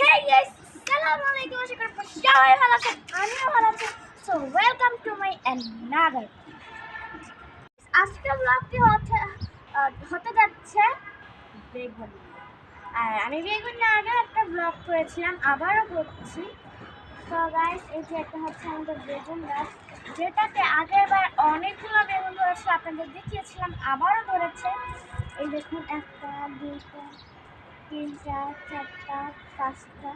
Hey guys, আসসালামু আলাইকুম আশা করি সবাই ভালো আছেন আমিও ভালো আছি। So welcome to my another আজকের ব্লগটি হচ্ছে হতে যাচ্ছে বেগুন। আর আমি বেগুন আগে একটা ব্লগ করেছিলাম আবারও করছি। তো গাইস এই যে একটা হচ্ছে আমাদের বেগুন গাছ যেটাতে আগের বার অনেকগুলো বেগুন ধরেছিল আপনাদের দেখিয়েছিলাম আবারও ধরেছে। এই দেখুন একটা দুইটা তিনটা চারটা পাঁচটা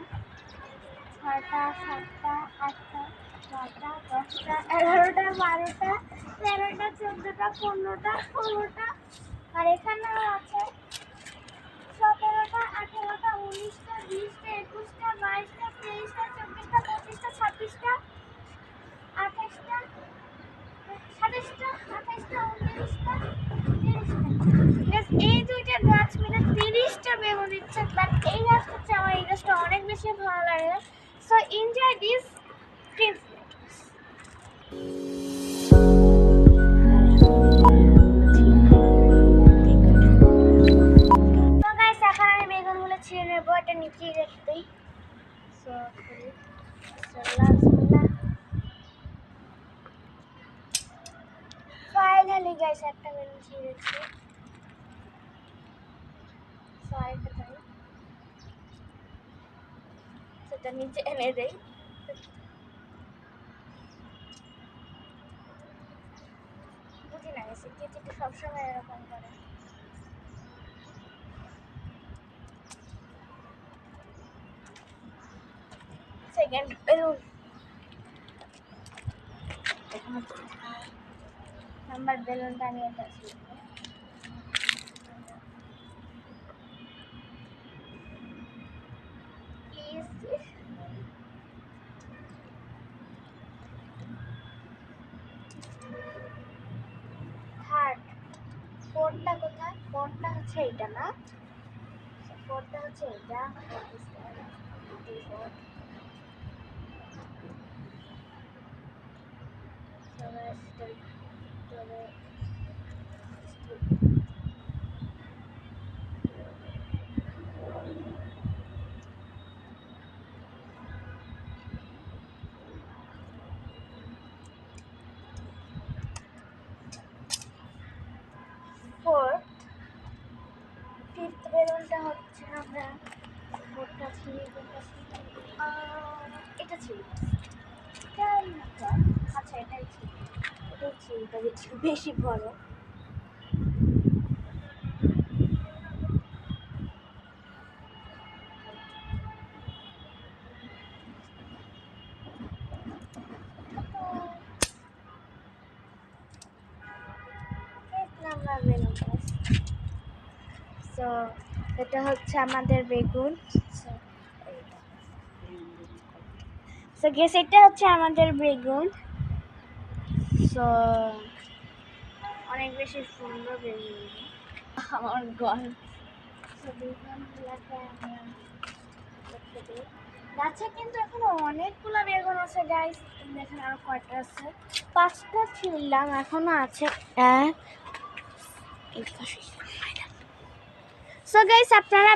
ছটা সাতটা আটটা নটা দশটা এগারোটা বারোটা তেরোটা চোদ্দোটা পনেরোটা ষোলোটা এখন আমি বেগুনগুলো ছিঁড়ে নেব, এটা নিচেই রেখে দিই। ফাইনালি গাইস একটা বেগুন ছিঁড়েছি। সো সেটা নিচে এনে দেই। বুঝি না গেছে সবসময় এরকম করে। সেকেন্ড বেলুন নাম্বার বেলুনটা আমি এটা Please. থার্ড ফোরটা কোথায় ফোরটা হচ্ছে এইটা না ফোরটা হচ্ছে এইটা। তারপরে still- তারপরে বেলুনটা হচ্ছে আমরা ফোরটা ছিঁড়ে এটা ছিল আচ্ছা এটাই ছিল এটাই ছিল এটা বেশি বড়। নাম্বার বেলুন সো এটা হচ্ছে আমাদের বেগুন। সো গেস এটা হচ্ছে আমাদের বেগুন। সো অনেক বেশি সুন্দর বেগুন। আমার গল গাছে কিন্তু এখনও অনেকগুলো বেগুন আছে গাইস দেখেন আরও কয়টা আছে? পাঁচটা ছিললাম এখনও আছে এক সো গাইস আপনারা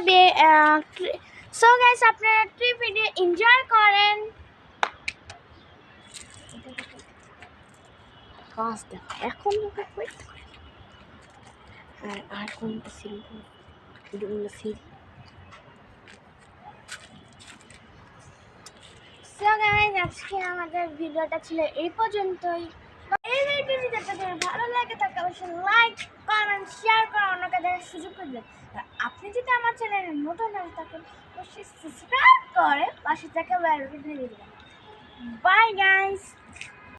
সো গাইস আপনারা ট্রিপ ভিডিও এনজয় করেন। আর সো আজকে আমাদের ভিডিওটা ছিল এই পর্যন্তই। ভালো লাগে থাকে অবশ্যই লাইক কমেন্ট শেয়ার করে অন্যকে দেখার সুযোগ করে দেবেন আর আপনি যদি আমার চ্যানেলে নতুন হয়ে থাকেন, অবশ্যই সাবস্ক্রাইব করে পাশে থেকে বাই গাইস